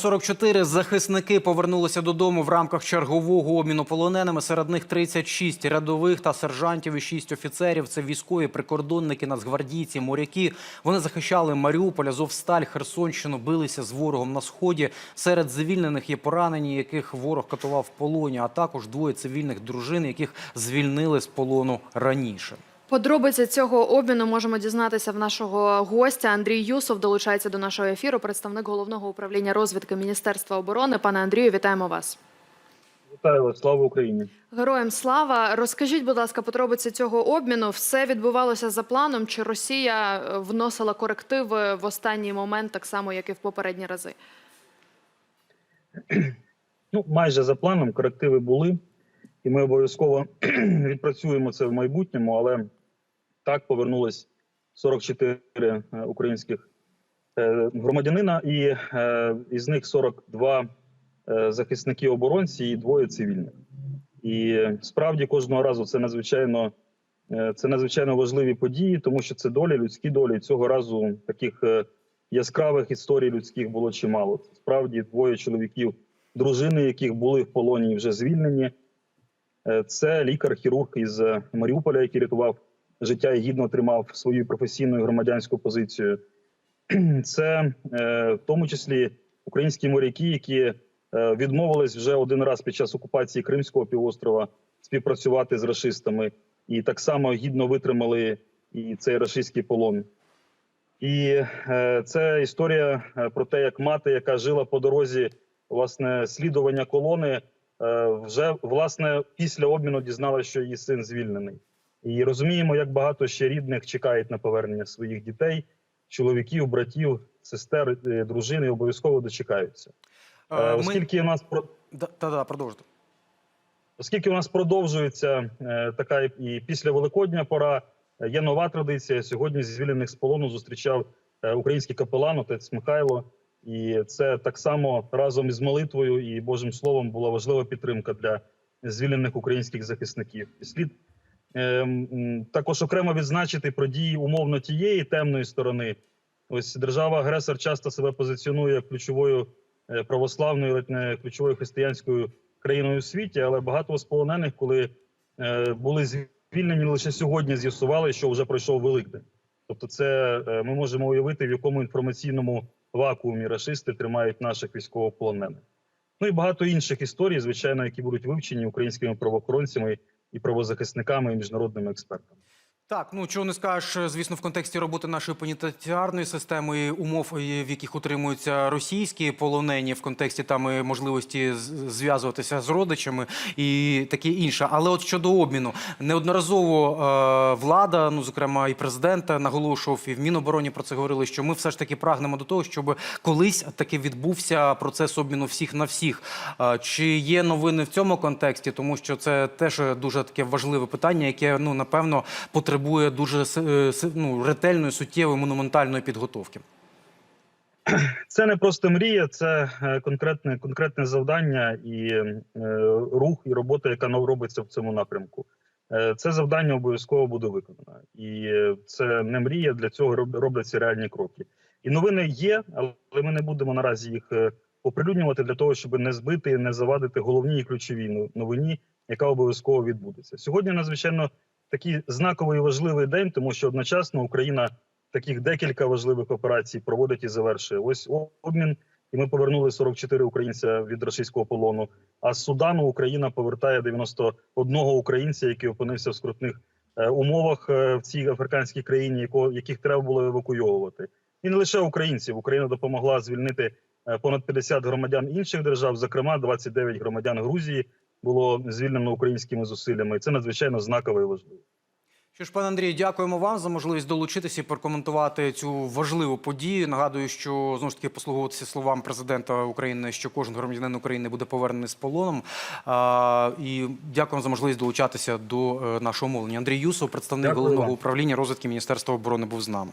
44 захисники повернулися додому в рамках чергового обміну полоненими. Серед них 36 рядових та сержантів і 6 офіцерів. Це військові, прикордонники, нацгвардійці, моряки. Вони захищали Маріуполь, Азовсталь, Херсонщину, билися з ворогом на сході. Серед звільнених є поранені, яких ворог катував в полоні, а також двоє цивільних дружин, яких звільнили з полону раніше. Подробиці цього обміну можемо дізнатися в нашого гостя. Андрій Юсов долучається до нашого ефіру. Представник головного управління розвідки Міністерства оборони. Пане Андрію, вітаємо вас. Вітаю вас, слава Україні. Героям слава. Розкажіть, будь ласка, подробиці цього обміну. Все відбувалося за планом? Чи Росія е, вносила корективи в останній момент, так само як і в попередні рази? Ну, майже за планом корективи були, і ми обов'язково відпрацюємо це в майбутньому. Але так повернулось 44 е, українських е, громадянина, і е, із них 42 е, захисники оборонці і двоє цивільних. І справді кожного разу це надзвичайно це надзвичайно важливі події, тому що це долі, людські долі. Цього разу таких яскравих історій людських було чимало. Справді двоє чоловіків, дружини, яких були в полоні вже звільнені. Це лікар-хірург із Маріуполя, який рятував життя і гідно тримав свою професійну і громадянську позицію. Це е, в тому числі українські моряки, які е, відмовились вже один раз під час окупації Кримського півострова співпрацювати з рашистами, і так само гідно витримали і цей рашистський полон. І е, це історія про те, як мати, яка жила по дорозі власне слідування колони, вже власне після обміну дізналася, що її син звільнений. І розуміємо, як багато ще рідних чекають на повернення своїх дітей, чоловіків, братів, сестер, е, дружини обов'язково дочекаються. Е, Е, ми- Оскільки у нас про Да, та, да, продовжуйте. Оскільки у нас продовжується така і- після Великодня пора, є нова традиція. Сьогодні звільнених з полону зустрічав український капелан отець Михайло, і це так само разом із молитвою і Божим Словом була важлива підтримка для звільнених українських захисників. І слід також окремо відзначити про дії умовно тієї темної сторони. Ось держава-агресор часто себе позиціонує як ключовою е, православною, ключовою християнською країною у світі, але багато з полонених, коли е, були звільнені лише сьогодні, з'ясували, що вже пройшов Великдень. Тобто, це е, ми можемо уявити, в якому інформаційному вакуумі рашисти тримають наших військовополонених. Ну і багато інших історій, звичайно, які будуть вивчені українськими правоохоронцями і правозахисниками і міжнародними експертами. Так, ну чого не скажеш, звісно, в контексті роботи нашої пенітенціарної системи умов, в яких утримуються російські полонені, в контексті там можливості зв'язуватися з родичами і таке інше. Але от щодо обміну, неодноразово е, влада, ну зокрема і президент наголошував, і в Мінобороні про це говорили, що ми все ж таки прагнемо до того, щоб колись таки відбувся процес обміну всіх на всіх. Е, чи є новини в цьому контексті? Тому що це теж дуже таке важливе питання, яке ну напевно потребує дуже с- е, ну, ретельної, суттєвої, монументальної підготовки. Це не просто мрія, це е, конкретне конкретне завдання і е, рух, і робота, яка робиться в цьому напрямку. Е, Це завдання обов'язково буде виконано, і це не мрія. Для цього роб- робляться реальні кроки. І новини є, але ми не будемо наразі їх е, оприлюднювати для того, щоб не збити, і не завадити головній і ключовій но- новині, яка обов'язково відбудеться. Сьогодні надзвичайно такий знаковий важливий день, тому що одночасно Україна таких декілька важливих операцій проводить і завершує. Ось обмін, і ми повернули 44 українця від російського полону. А з Судану Україна повертає 91 українця, який опинився в скрутних е, умовах е, в цій африканській країні, яких треба було евакуйовувати. І не лише українців. Україна допомогла звільнити е, понад 50 громадян інших держав, зокрема 29 громадян Грузії було звільнено українськими зусиллями. І це надзвичайно знаково і важливо. Що ж, пане Андрію, дякуємо вам за можливість долучитися і прокоментувати цю важливу подію. Нагадую, що знову ж таки послуговуватися словам президента України, що кожен громадянин України буде повернений з полоном. А, і дякуємо за можливість долучатися до е, нашого мовлення. Андрій Юсов, представник Дякую головного вам. управління розвитки Міністерства оборони, був з нами.